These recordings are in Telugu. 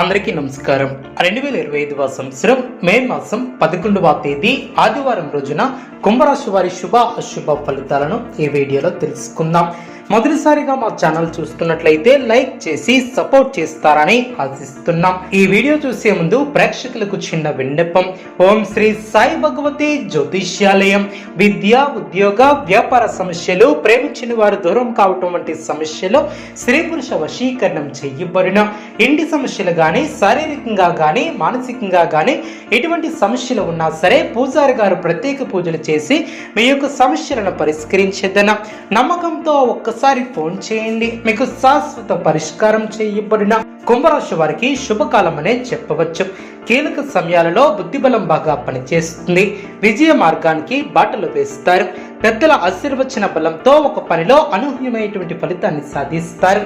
అందరికీ నమస్కారం. రెండు వేల ఇరవై ఐదవ సంవత్సరం మే మాసం పదకొండవ తేదీ ఆదివారం రోజున కుంభరాశి వారి శుభ అశుభ ఫలితాలను ఈ వీడియోలో తెలుసుకుందాం. మొదటిసారిగా మా ఛానల్ చూస్తున్నట్లయితే లైక్ చేసి సపోర్ట్ చేస్తారని ఆశిస్తున్నాం. ఈ వీడియో చూసే ముందు ప్రేక్షకులకు చిన్న విన్నపం. ఓం శ్రీ సాయి భగవతి జ్యోతిష్యాలయం. విద్య ఉద్యోగ వ్యాపార సమస్యలు ప్రేమించిన వారు దూరం కావటం వంటి సమస్యలు స్త్రీ పురుష వశీకరణం చేయబడిన ఇంటి సమస్యలు కానీ శారీరకంగా కానీ మానసికంగా కానీ ఎటువంటి సమస్యలు ఉన్నా సరే పూజారి గారు ప్రత్యేక పూజలు చేసి మీ యొక్క సమస్యలను పరిష్కరించేదన. నమ్మకంతో ఒక్క ఒకసారి ఫోన్ చేయండి. మీకు శాశ్వత పరిష్కారం చేయబడిన కుంభరాశి వారికి శుభకాలం అనే చెప్పవచ్చు. కీలక సమయాలలో బుద్ధిబలం బాగా పనిచేస్తుంది. విజయ మార్గానికి బాటలు వేస్తారు. పెద్దల ఆశీర్వచన బలంతో ఒక పనిలో అనూహ్యమైనటువంటి ఫలితాన్ని సాధిస్తారు.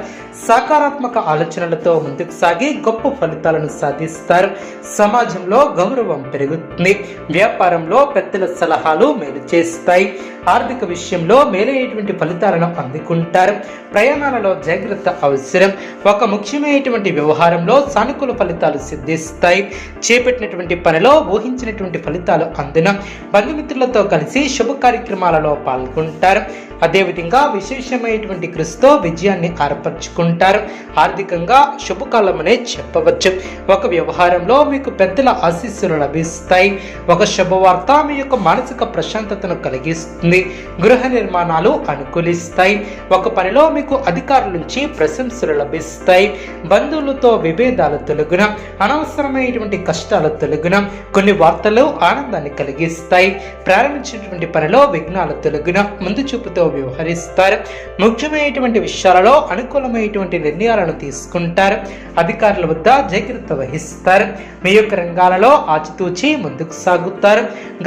సకారాత్మక ఆలోచనలతో ముందుకు సాగి గొప్ప ఫలితాలను సాధిస్తారు. సమాజంలో గౌరవం పెరుగుతుంది. వ్యాపారంలో పెద్దల సలహాలు మేలు చేస్తాయి. ఆర్థిక విషయంలో మేలైనటువంటి ఫలితాలను అందుకుంటారు. ప్రయాణాలలో జాగ్రత్త అవసరం. ఒక ముఖ్యమైనటువంటి వ్యవహారంలో సానుకూల ఫలితాలు సిద్ధిస్తాయి. చేపట్టినటువంటి పనిలో ఊహించినటువంటి ఫలితాలు అందున బంధుమిత్రులతో కలిసి శుభ కార్యక్రమాలలో పాల్గొంటారు. అదేవిధంగా విశేషమైనటువంటి కృషితో విజయాన్ని ఏర్పరచుకుంటారు ఆర్థికంగా శుభకాలమనే చెప్పవచ్చు. ఒక వ్యవహారంలో మీకు పెద్దల ఆశీస్సులు లభిస్తాయి. ఒక శుభవార్త మీ యొక్క మానసిక ప్రశాంతతను కలిగిస్తుంది. గృహ నిర్మాణాలు అనుకూలిస్తాయి. ఒక పనిలో మీకు అధికారుల నుంచి ప్రశంసలు లభిస్తాయి. బంధువులతో విభేదాలు తొలగున అనవసరమైనటువంటి కష్టాలు తొలగున. కొన్ని వార్తలు ఆనందాన్ని కలిగిస్తాయి. ప్రారంభించినటువంటి పనిలో విఘ్నాలు తొలగున. ముందు చూపుతో వ్యవహరిస్తారు. ముఖ్యమైనటువంటి విషయాలలో అనుకూలమైనటువంటి నిర్ణయాలను తీసుకుంటారు. అధికారుల వద్ద జాగ్రత్త వహిస్తారు. మీ యొక్క రంగాలలో ఆచితూచి ముందుకు సాగుతారు.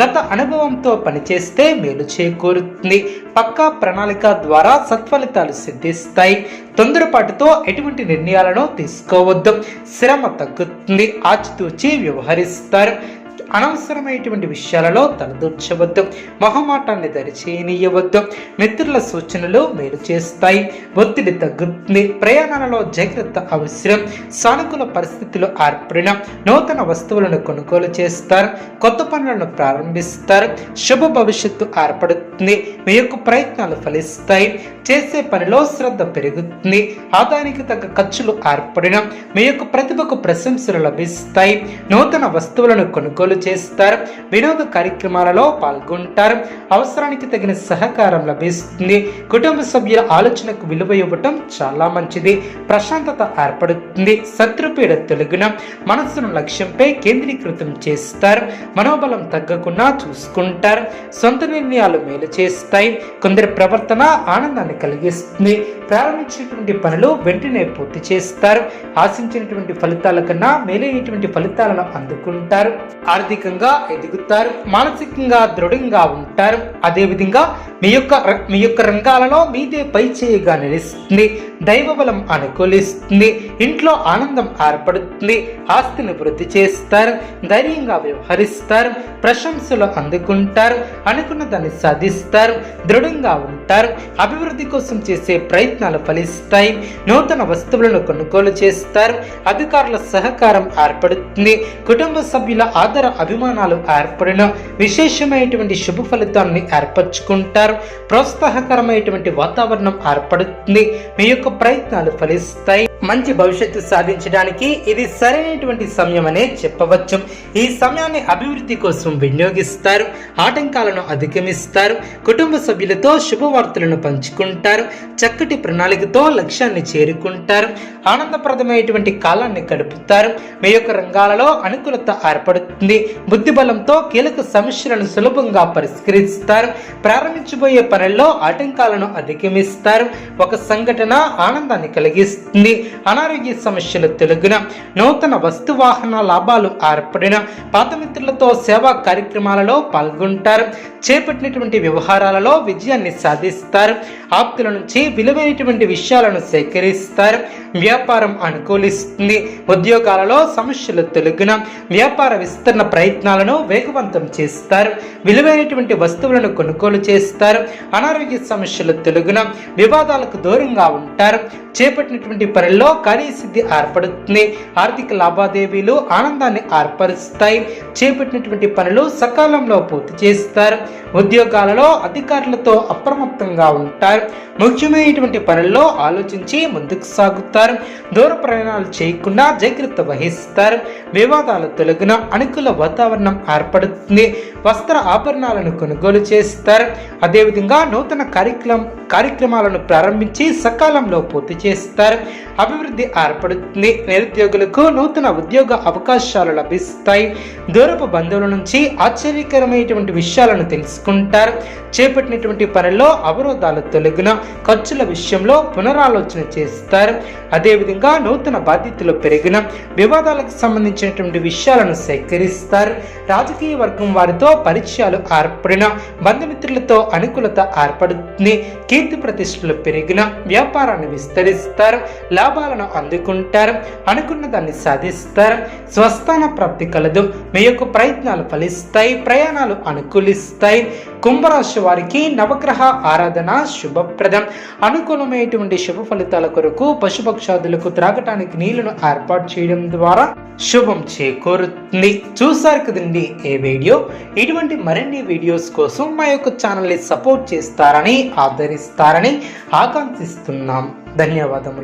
గత అనుభవంతో పనిచేస్తే మేలు చేకూరుతుంది. పక్కా ప్రణాళిక ద్వారా సత్ఫలితాలు సిద్ధిస్తాయి. తొందరపాటుతో ఎటువంటి నిర్ణయాలను తీసుకోవద్దు. శ్రమ తగ్గుతుంది. ఆచితూచి వ్యవహరిస్తారు. అనవసరమైనటువంటి విషయాలలో తలదూర్చవద్దు మొహమాటాన్ని దరిచేయనీయవద్దు మిత్రుల సూచనలు మేలు చేస్తాయి ఒత్తిడి తగ్గుతుంది ప్రయాణాలలో జాగ్రత్త అవసరం సానుకూల పరిస్థితులు ఏర్పడిన నూతన వస్తువులను కొనుగోలు చేస్తారు కొత్త పనులను ప్రారంభిస్తారు శుభ భవిష్యత్తు ఏర్పడుతుంది మీ యొక్క ప్రయత్నాలు ఫలిస్తాయి చేసే పనిలో శ్రద్ధ పెరుగుతుంది ఆదాయానికి తగ్గ ఖర్చులు ఏర్పడిన మీ యొక్క ప్రతిభకు ప్రశంసలు లభిస్తాయి నూతన వస్తువులను కొనుగోలు చేస్తారు వినోద కార్యక్రమాలలో పాల్గొంటారు. అవసరానికి తగిన సహకారం లభిస్తుంది. కుటుంబ సభ్యుల ఆలోచనకు విలువ ఇవ్వటం చాలా మంచిది. ప్రశాంతత ఏర్పడుతుంది. శత్రుపీడ తొలగిన మనస్సును లక్ష్యంపై కేంద్రీకృతం చేస్తారు. మనోబలం తగ్గకుండా చూసుకుంటారు. సొంత నిర్ణయాలు మేలు చేస్తాయి. కొందరి ప్రవర్తన ఆనందాన్ని కలిగిస్తుంది. ప్రారంభించినటువంటి పనులు వెంటనే పూర్తి చేస్తారు. ఆశించినటువంటి ఫలితాల కన్నా మేలైనటువంటి ఫలితాలను అందుకుంటారు. ఆర్థికంగా ఎదుగుతారు. మానసికంగా దృఢంగా ఉంటారు. అదేవిధంగా మీ యొక్క మీ యొక్క రంగాలలో మీదే పై చేయగా నిలుస్తుంది. దైవబలం అనుకూలిస్తుంది ఇంట్లో ఆనందం ఏర్పడుతుంది ఆస్తిని వృద్ధి చేస్తారు ధైర్యంగా వ్యవహరిస్తారు ప్రశంసలు అందుకుంటారు అనుకున్న దాన్ని సాధిస్తారు దృఢంగా ఉంటారు అభివృద్ధి కోసం చేసే ప్రయత్నాలు ఫలిస్తాయి నూతన వస్తువులను కొనుగోలు చేస్తారు అధికారుల సహకారం ఏర్పడుతుంది కుటుంబ సభ్యుల ఆదర అభిమానాలు ఏర్పడిన విశేషమైనటువంటి శుభ ఫలితాన్ని ఏర్పరచుకుంటారు ప్రోత్సాహకరమైనటువంటి వాతావరణం ఏర్పడుతుంది మీ యొక్క ప్రయత్నాలు ఫలిస్తాయి మంచి భవిష్యత్తు సాధించడానికి ఇది సరైనటువంటి సమయం అనే చెప్పవచ్చు. ఈ సమయాన్ని అభివృద్ధి కోసం వినియోగిస్తారు ఆటంకాలను అధిగమిస్తారు కుటుంబ సభ్యులతో శుభవార్తలను పంచుకుంటారు చక్కటి ప్రణాళికతో లక్ష్యాన్ని చేరుకుంటారు ఆనందప్రదమైనటువంటి కాలాన్ని గడుపుతారు. మీ యొక్క రంగాలలో అనుకూలత ఏర్పడుతుంది. బుద్ధిబలంతో కీలక సమస్యలను సులభంగా పరిష్కరిస్తారు. ప్రారంభించబోయే పనుల్లో ఆటంకాలను అధిగమిస్తారు. ఒక సంఘటన ఆనందాన్ని కలిగిస్తుంది. అనారోగ్య సమస్యలు తొలగిన నూతన వస్తు వాహన లాభాలు ఏర్పడిన పాత మిత్రులతో సేవా కార్యక్రమాలలో పాల్గొంటారు. చేపట్టినటువంటి వ్యవహారాలలో విజయాన్ని సాధిస్తారు. ఆప్తుల నుంచి విలువైనటువంటి విషయాలను సేకరిస్తారు. వ్యాపారం అనుకూలిస్తుంది. ఉద్యోగాలలో సమస్యలు తొలగిన వ్యాపార విస్తరణ ప్రయత్నాలను వేగవంతం చేస్తారు. విలువైనటువంటి వస్తువులను కొనుగోలు చేస్తారు. అనారోగ్య సమస్యలు తొలగిన వివాదాలకు దూరంగా ఉంటారు. చేపట్టినటువంటి పనిలో పనుల్లో కార్యసిద్ధి ఏర్పడుతుంది. ఆర్థిక లావాదేవీలు ఆనందాన్ని ఏర్పరుస్తాయి. చేపట్టినటువంటి పనులు సకాలంలో పూర్తి చేస్తారు. ఉద్యోగాలలో అధికారులతో అప్రమత్తంగా ఉంటారు. ముఖ్యమైనటువంటి పనుల్లో ఆలోచించి ముందుకు సాగుతారు. దూర ప్రయాణాలు చేయకుండా జాగ్రత్త వహిస్తారు. వివాదాలు తొలగిన అనుకూల వాతావరణం ఏర్పడుతుంది. వస్త్ర ఆభరణాలను కొనుగోలు చేస్తారు. అదేవిధంగా నూతన కార్యక్రమం కార్యక్రమాలను ప్రారంభించి సకాలంలో పూర్తి చేస్తారు. అభివృద్ధి ఏర్పడుతుంది. నిరుద్యోగులకు నూతన ఉద్యోగ అవకాశాలు లభిస్తాయి. దూరపు బంధువుల నుంచి ఆశ్చర్యకరమైనటువంటి విషయాలను తెలుసుకుంటారు. చేపట్టినటువంటి పనుల్లో అవరోధాలు తొలగిన ఖర్చుల విషయంలో పునరాలోచన చేస్తారు. అదేవిధంగా నూతన బాధ్యతలు పెరిగిన వివాదాలకు సంబంధించినటువంటి విషయాలను సేకరిస్తారు. రాజకీయ వర్గం వారితో పరిచయాలు ఏర్పడిన బంధుమిత్రులతో అనుకూలత ఏర్పడుతుంది. కీర్తి ప్రతిష్టలు పెరిగిన వ్యాపారాన్ని విస్తరిస్తారు. లాభాలను అందుకుంటారు అనుకున్న దాన్ని సాధిస్తారు స్వస్థాన ప్రాప్తి కలదు మీ యొక్క ప్రయత్నాలు ఫలిస్తాయి ప్రయాణాలు అనుకూలిస్తాయి. కుంభరాశి వారికి నవగ్రహ ఆరాధన శుభప్రదం. అనుకూలమైనటువంటి శుభ ఫలితాల కొరకు పశుపక్షాదులకు త్రాగటానికి నీళ్ళను ఏర్పాటు చేయడం ద్వారా శుభం చేకూరుతుంది. చూసారు కదండి ఏ వీడియో? ఇటువంటి మరిన్ని వీడియోస్ కోసం మా యొక్క ఛానల్ని సపోర్ట్ చేస్తారని ఆదరిస్తారని ఆకాంక్షిస్తున్నాం. ధన్యవాదములు.